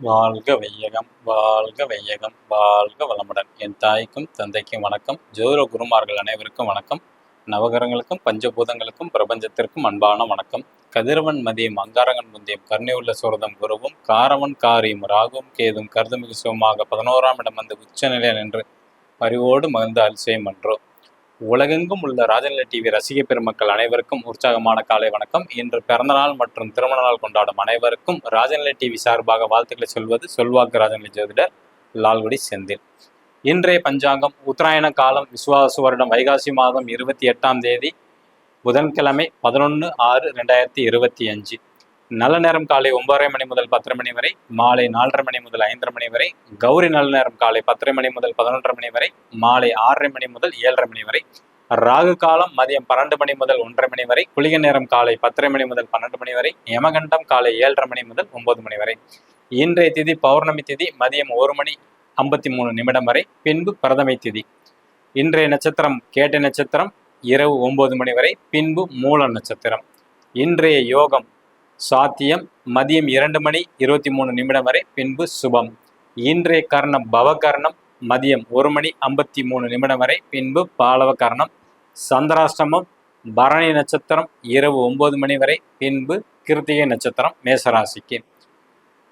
வாழ்க வையகம் வாழ்க வையகம் வாழ்க வளமுடன். என் தாய்க்கும் தந்தைக்கும் வணக்கம். ஜோதிட குருமார்கள் அனைவருக்கும் வணக்கம். நவகரங்களுக்கும் பஞ்சபூதங்களுக்கும் பிரபஞ்சத்திற்கும் அன்பான வணக்கம். கதிரவன் மதியம் அங்காரகன் முந்தியம் கருணையுள்ள சுரதம் குருவும் காரவன் காரியும் ராகும் கேதும் கருதுமிகு சுகமாக பதினோராம் இடம் வந்து உச்சநிலை நின்று பரிவோடு மகிழ்ந்த அல்சயம் என்றோ உலகெங்கும் உள்ள ராஜநிலை டிவி ரசிக பெருமக்கள் அனைவருக்கும் உற்சாகமான காலை வணக்கம். இன்று பிறந்தநாள் மற்றும் திருமண நாள் கொண்டாடும் அனைவருக்கும் ராஜநிலை டிவி சார்பாக வாழ்த்துக்களை சொல்வது சொல்வாக்கு ராஜநிலை ஜோதிடர் லால்குடி செந்தில். இன்றைய பஞ்சாங்கம் உத்தராயண காலம் விசுவாச வருடம் வைகாசி மாதம் இருபத்தி எட்டாம் தேதி புதன்கிழமை பதினொன்று ஆறு ரெண்டாயிரத்தி இருபத்தி அஞ்சு. நல்ல நேரம் காலை ஒன்பதரை மணி முதல் பத்தரை மணி வரை மாலை நாலரை மணி முதல் ஐந்தரை மணி வரை கௌரி நல்ல நேரம் காலை பத்தரை மணி முதல் பதினொன்றரை மணி வரை மாலை ஆறரை மணி முதல் ஏழரை மணி வரை ராகு காலம் மதியம் பன்னெண்டு மணி முதல் ஒன்றரை மணி வரை குளிக நேரம் காலை பத்தரை மணி முதல் பன்னெண்டு மணி வரை யமகண்டம் காலை ஏழரை மணி முதல் ஒன்பது மணி வரை. இன்றைய திதி பௌர்ணமி திதி மதியம் ஒரு மணி ஐம்பத்தி மூணு நிமிடம் வரை பின்பு பிரதமை திதி. இன்றைய நட்சத்திரம் கேட்ட நட்சத்திரம் இரவு ஒன்பது மணி வரை பின்பு மூல நட்சத்திரம். இன்றைய யோகம் சாத்தியம் மதியம் இரண்டு மணி இருபத்தி மூணு நிமிடம் வரை பின்பு சுபம். இன்றைய கர்ணம் பவகர்ணம் மதியம் ஒரு மணி ஐம்பத்தி மூணு நிமிடம் வரை பின்பு பாலவ கர்ணம் சந்திராஷ்டமம் பரணி நட்சத்திரம் இரவு ஒன்பது மணி வரை பின்பு கிருத்திகை நட்சத்திரம் மேசராசிக்கு.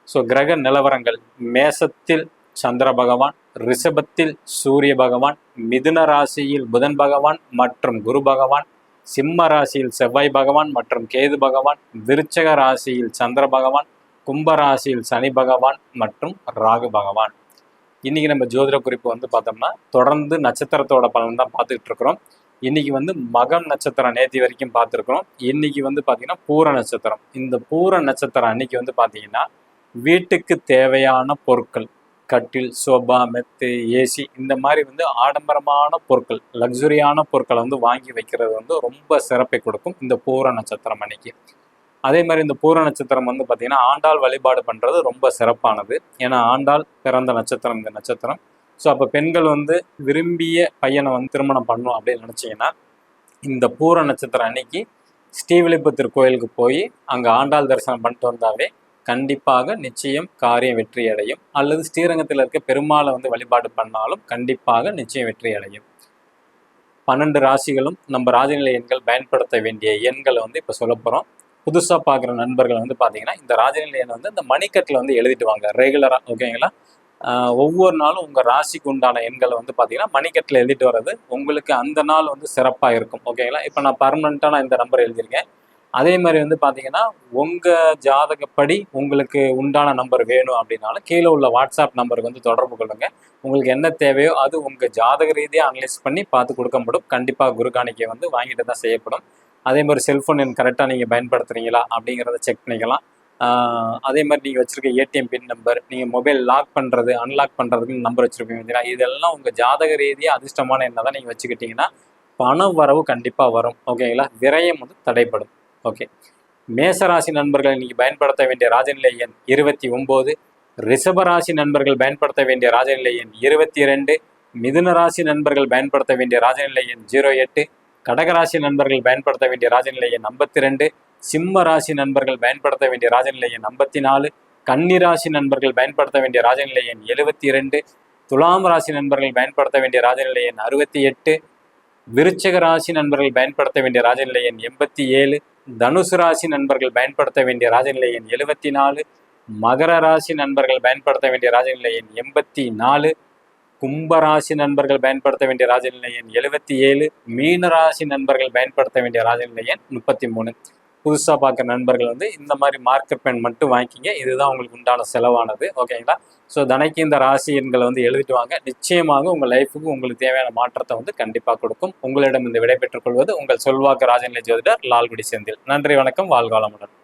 ஸோ கிரக நிலவரங்கள். மேசத்தில் சந்திர பகவான் ரிஷபத்தில் சூரிய பகவான் மிதுன ராசியில் புதன் பகவான் மற்றும் குரு பகவான் சிம்ம ராசியில் செவ்வாய் பகவான் மற்றும் கேது பகவான் விருச்சக ராசியில் சந்திர பகவான் கும்ப ராசியில் சனி பகவான் மற்றும் ராகு பகவான். இன்றைக்கி நம்ம ஜோதிட குறிப்பு வந்து பார்த்தோம்னா தொடர்ந்து நட்சத்திரத்தோட பலன் தான் பார்த்துக்கிட்டு இருக்கிறோம். இன்னைக்கு வந்து மகம் நட்சத்திரம் நேத்தி வரைக்கும் பார்த்துருக்குறோம். இன்னைக்கு வந்து பார்த்திங்கன்னா பூர நட்சத்திரம். இந்த பூர நட்சத்திரம் அன்னைக்கு வந்து பார்த்தீங்கன்னா வீட்டுக்கு தேவையான பொருட்கள் கட்டில் சோபா மெத்து ஏசி இந்த மாதிரி வந்து ஆடம்பரமான பொருட்கள் லக்ஸுரியான பொருட்களை வந்து வாங்கி வைக்கிறது வந்து ரொம்ப சிறப்பை கொடுக்கும் இந்த பூர நட்சத்திரம் அன்னைக்கு. அதே மாதிரி இந்த பூர நட்சத்திரம் வந்து பார்த்திங்கன்னா ஆண்டாள் வழிபாடு பண்ணுறது ரொம்ப சிறப்பானது. ஏன்னா ஆண்டாள் பிறந்த நட்சத்திரம் இந்த நட்சத்திரம். ஸோ அப்போ பெண்கள் வந்து விரும்பிய பையனை வந்து திருமணம் பண்ணணும் அப்படின்னு நினச்சிங்கன்னா இந்த பூர நட்சத்திரம் அன்னைக்கு ஸ்ரீவில்லிபுத்தூர் கோயிலுக்கு போய் அங்கே ஆண்டாள் தரிசனம் பண்ணிட்டு வந்தாவே கண்டிப்பாக நிச்சயம் காரியம் வெற்றி அடையும். அல்லது ஸ்ரீரங்கத்தில் இருக்க பெருமாளை வந்து வழிபாடு பண்ணாலும் கண்டிப்பாக நிச்சயம் வெற்றி அடையும். பன்னெண்டு ராசிகளும் நம்ம ராஜநிலை எண்கள் பயன்படுத்த வேண்டிய எண்களை வந்து இப்போ சொல்ல போகிறோம் புதுசாக பார்க்குற நண்பர்கள் வந்து பார்த்தீங்கன்னா இந்த ராஜநிலை எண்ணை வந்து இந்த மணிக்கட்டில் வந்து எழுதிட்டு வாங்க ரெகுலராக ஓகேங்களா ஆஹ் ஒவ்வொரு நாளும் உங்கள் ராசிக்கு உண்டான எண்களை வந்து பார்த்தீங்கன்னா மணிக்கட்டில் எழுதிட்டு வர்றது உங்களுக்கு அந்த நாள் வந்து சிறப்பாக இருக்கும் ஓகேங்களா இப்போ நான் பர்மனெண்ட்டாக நான் இந்த நம்பர் எழுதியிருக்கேன். அதே மாதிரி வந்து பார்த்தீங்கன்னா உங்கள் ஜாதகப்படி உங்களுக்கு உண்டான நம்பர் வேணும் அப்படின்னாலும் கீழே உள்ள வாட்ஸ்அப் நம்பருக்கு வந்து தொடர்பு கொள்ளுங்கள் உங்களுக்கு என்ன தேவையோ அது உங்கள் ஜாதக ரீதியாக அனலைஸ் பண்ணி பார்த்து கொடுக்கப்படும். கண்டிப்பாக குரு காணிக்கை வந்து வாங்கிட்டு தான் செய்யப்படும். அதே மாதிரி செல்ஃபோன் எண் கரெக்டாக நீங்கள் பயன்படுத்துகிறீங்களா அப்படிங்கிறத செக் பண்ணிக்கலாம். அதே மாதிரி நீங்கள் வச்சுருக்க ஏடிஎம் பின் நம்பர் நீங்கள் மொபைல் லாக் பண்ணுறது அன்லாக் பண்ணுறதுக்கு நம்பர் வச்சுருப்பீங்க பார்த்தீங்கன்னா இதெல்லாம் உங்கள் ஜாதக ரீதியாக அதிர்ஷ்டமான என்ன தான் நீங்கள் வச்சுக்கிட்டிங்கன்னா பண வரவு கண்டிப்பாக வரும். ஓகேங்களா விரயம் வந்து தடைப்படும் ஓகே மேசராசி நண்பர்கள் இன்னைக்கு பயன்படுத்த வேண்டிய ராஜநிலை எண் இருபத்தி ஒம்பது. ரிஷபராசி நண்பர்கள் பயன்படுத்த வேண்டிய ராஜநிலை எண் இருபத்தி ரெண்டு மிதுன ராசி நண்பர்கள் பயன்படுத்த வேண்டிய ராஜநிலை எண் ஜீரோ எட்டு. கடகராசி நண்பர்கள் பயன்படுத்த வேண்டிய ராஜநிலை எண் ஐம்பத்தி ரெண்டு சிம்ம ராசி நண்பர்கள் பயன்படுத்த வேண்டிய ராஜநிலை எண் ஐம்பத்தி நாலு. கன்னி ராசி நண்பர்கள் பயன்படுத்த வேண்டிய ராஜநிலை எண் எழுபத்தி ரெண்டு துலாம் ராசி நண்பர்கள் பயன்படுத்த வேண்டிய ராஜநிலை எண் அறுபத்தி எட்டு. விருச்சக ராசி நண்பர்கள் பயன்படுத்த வேண்டிய ராஜநிலை எண் எண்பத்தி ஏழு. தனுசு ராசி நண்பர்கள் பயன்படுத்த வேண்டிய ராஜநிலை எண் எழுபத்தி நாலு மகர ராசி நண்பர்கள் பயன்படுத்த வேண்டிய ராஜநிலை எண் எண்பத்தி நாலு கும்ப ராசி நண்பர்கள் பயன்படுத்த வேண்டிய ராஜநிலை எண் எழுபத்தி ஏழு மீன ராசி நண்பர்கள் பயன்படுத்த வேண்டிய ராஜநிலை எண் முப்பத்தி மூணு புதுசாக பார்க்குற நண்பர்கள் வந்து இந்த மாதிரி மார்க்கர் பென் மட்டும் வாங்கிக்கிங்க. இதுதான் உங்களுக்கு உண்டான செலவானது. ஓகேங்களா ஸோ தனக்கு இந்த ராசி எண்களை வந்து எழுதிட்டு வாங்க. நிச்சயமாக உங்கள் லைஃபுக்கு உங்களுக்கு தேவையான மாற்றத்தை வந்து கண்டிப்பாக கொடுக்கும். உங்களிடம் இந்த விடை பெற்றுக்கொள்வது உங்கள் சொல்வாக்கு ராஜநிலை ஜோதிடர் லால்குடி செந்தில். நன்றி வணக்கம். வாழ்காலமுடன்